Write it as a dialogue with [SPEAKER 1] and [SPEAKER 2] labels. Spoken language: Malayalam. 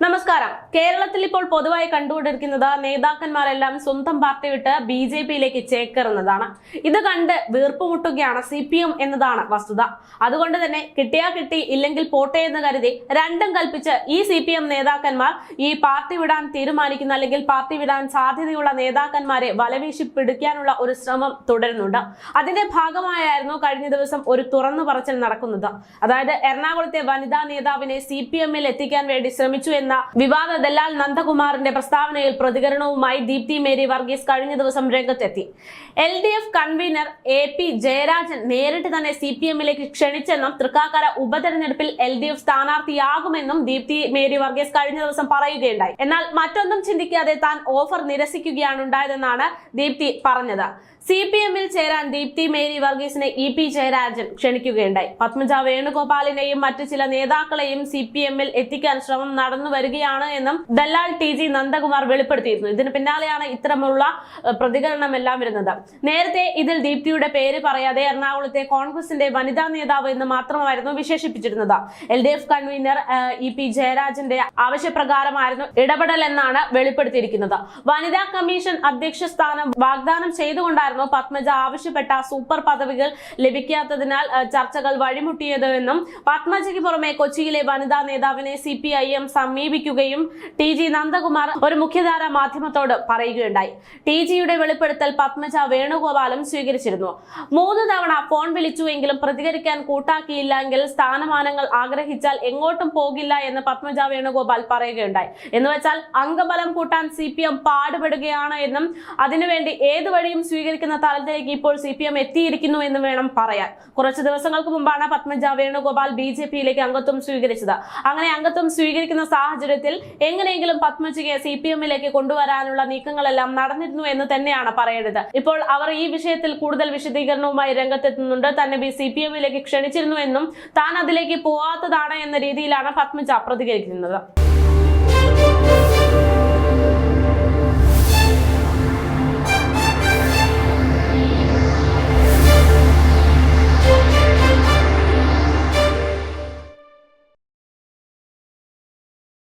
[SPEAKER 1] നമസ്കാരം. കേരളത്തിൽ ഇപ്പോൾ പൊതുവായി കണ്ടുകൊണ്ടിരിക്കുന്നത് നേതാക്കന്മാരെല്ലാം സ്വന്തം പാർട്ടി വിട്ട് ബി ജെ പിയിലേക്ക് ചേക്കേറുന്നതാണ്. ഇത് കണ്ട് വീർപ്പുമുട്ടുകയാണ് സി പി എം എന്നതാണ് വസ്തുത. അതുകൊണ്ട് തന്നെ കിട്ടിയാ കിട്ടി ഇല്ലെങ്കിൽ പോട്ടെ എന്ന് കരുതി രണ്ടും കൽപ്പിച്ച് ഈ സി പി എം നേതാക്കന്മാർ ഈ പാർട്ടി വിടാൻ തീരുമാനിക്കുന്ന അല്ലെങ്കിൽ പാർട്ടി വിടാൻ സാധ്യതയുള്ള നേതാക്കന്മാരെ വലവീശി പിടിക്കാനുള്ള ഒരു ശ്രമം തുടരുന്നുണ്ട്. അതിന്റെ ഭാഗമായായിരുന്നു കഴിഞ്ഞ ദിവസം ഒരു തുറന്നു പറച്ചിൽ നടക്കുന്നത്. അതായത് എറണാകുളത്തെ വനിതാ നേതാവിനെ സി പി എമ്മിൽ എത്തിക്കാൻ വേണ്ടി ശ്രമിച്ചു എന്ന വിവാദ ദല്ലാൽ നന്ദകുമാറിന്റെ പ്രസ്താവനയിൽ പ്രതികരണവുമായി ദീപ്തി മേരി വർഗീസ് കഴിഞ്ഞ ദിവസം രംഗത്തെത്തി. L D F convener A P Jayarajan നേരിട്ട് തന്നെ സി പി എമ്മിലേക്ക് ക്ഷണിച്ചെന്നും തൃക്കാക്കര ഉപതെരഞ്ഞെടുപ്പിൽ എൽ ഡി എഫ് സ്ഥാനാർത്ഥിയാകുമെന്നും ദീപ്തി മേരി വർഗീസ് കഴിഞ്ഞ ദിവസം പറയുകയുണ്ടായി. എന്നാൽ മറ്റൊന്നും ചിന്തിക്കാതെ താൻ ഓഫർ നിരസിക്കുകയാണ് ഉണ്ടായതെന്നാണ് ദീപ്തി പറഞ്ഞത്. സി പി എമ്മിൽ ചേരാൻ ദീപ്തി മേരി വർഗീസിനെ ഇ പി ജയരാജൻ ക്ഷണിക്കുകയുണ്ടായി. പത്മജ വേണുഗോപാലിനെയും മറ്റു ചില നേതാക്കളെയും സി പി എമ്മിൽ എത്തിക്കാൻ ശ്രമം നടന്നു വരികയാണ് എന്നും ദല്ലാൽ ടി ജി നന്ദകുമാർ വെളിപ്പെടുത്തിയിരുന്നു. ഇതിന് പിന്നാലെയാണ് ഇത്തരമുള്ള പ്രതികരണം എല്ലാം വരുന്നത്. നേരത്തെ ഇതിൽ ദീപ്തിയുടെ പേര് പറയാതെ എറണാകുളത്തെ കോൺഗ്രസിന്റെ വനിതാ നേതാവ് എന്ന് മാത്രമായിരുന്നു വിശേഷിപ്പിച്ചിരുന്നത്. L D F convener E P ജയരാജന്റെ ആവശ്യപ്രകാരമായിരുന്നു ഇടപെടൽ എന്നാണ് വെളിപ്പെടുത്തിയിരിക്കുന്നത്. വനിതാ കമ്മീഷൻ അധ്യക്ഷ സ്ഥാനം വാഗ്ദാനം ചെയ്തുകൊണ്ടായിരുന്നു പത്മജ ആവശ്യപ്പെട്ട സൂപ്പർ പദവികൾ ലഭിക്കാത്തതിനാൽ ചർച്ചകൾ വഴിമുട്ടിയത് എന്നും പത്മജയ്ക്ക് പുറമെ കൊച്ചിയിലെ വനിതാ നേതാവിനെ സി പി ഐ എം സമീപിക്കുകയും ടി ജി നന്ദകുമാർ ഒരു മുഖ്യധാര മാധ്യമത്തോട് പറയുകയുണ്ടായി. ടി ജിയുടെ വെളിപ്പെടുത്തൽ പത്മജ വേണുഗോപാലും സ്വീകരിച്ചിരുന്നു. മൂന്ന് തവണ ഫോൺ വിളിച്ചുവെങ്കിലും പ്രതികരിക്കാൻ കൂട്ടാക്കിയില്ല എങ്കിൽ സ്ഥാനമാനങ്ങൾ ആഗ്രഹിച്ചാൽ എങ്ങോട്ടും പോകില്ല എന്ന് പത്മജ വേണുഗോപാൽ പറയുകയുണ്ടായി. എന്ന് വെച്ചാൽ അംഗബലം കൂട്ടാൻ സി പി എം പാടുപെടുകയാണ് എന്നും അതിനുവേണ്ടി ഏത് വഴിയും സ്വീകരിക്കുന്ന തലത്തിലേക്ക് ഇപ്പോൾ സി പി എം എത്തിയിരിക്കുന്നു എന്ന് വേണം പറയാൻ. കുറച്ച് ദിവസങ്ങൾക്ക് മുമ്പാണ് പത്മജ വേണുഗോപാൽ ബി ജെ പിയിലേക്ക് അംഗത്വം സ്വീകരിച്ചത്. അങ്ങനെ അംഗത്വം സ്വീകരിക്കുന്ന സാഹചര്യത്തിൽ എങ്ങനെയെങ്കിലും പത്മജിയെ സി പി എമ്മിലേക്ക് കൊണ്ടുവരാനുള്ള നീക്കങ്ങളെല്ലാം നടന്നിരുന്നു എന്ന് തന്നെയാണ് പറയേണ്ടത്. ഇപ്പോൾ അവർ ഈ വിഷയത്തിൽ കൂടുതൽ വിശദീകരണവുമായി രംഗത്തെത്തുന്നുണ്ട്. തന്നെ ബി സി പി എമ്മിലേക്ക് ക്ഷണിച്ചിരുന്നു എന്നും താൻ അതിലേക്ക് പോവാത്തതാണ് എന്ന രീതിയിലാണ് പത്മജ പ്രതികരിക്കുന്നത്.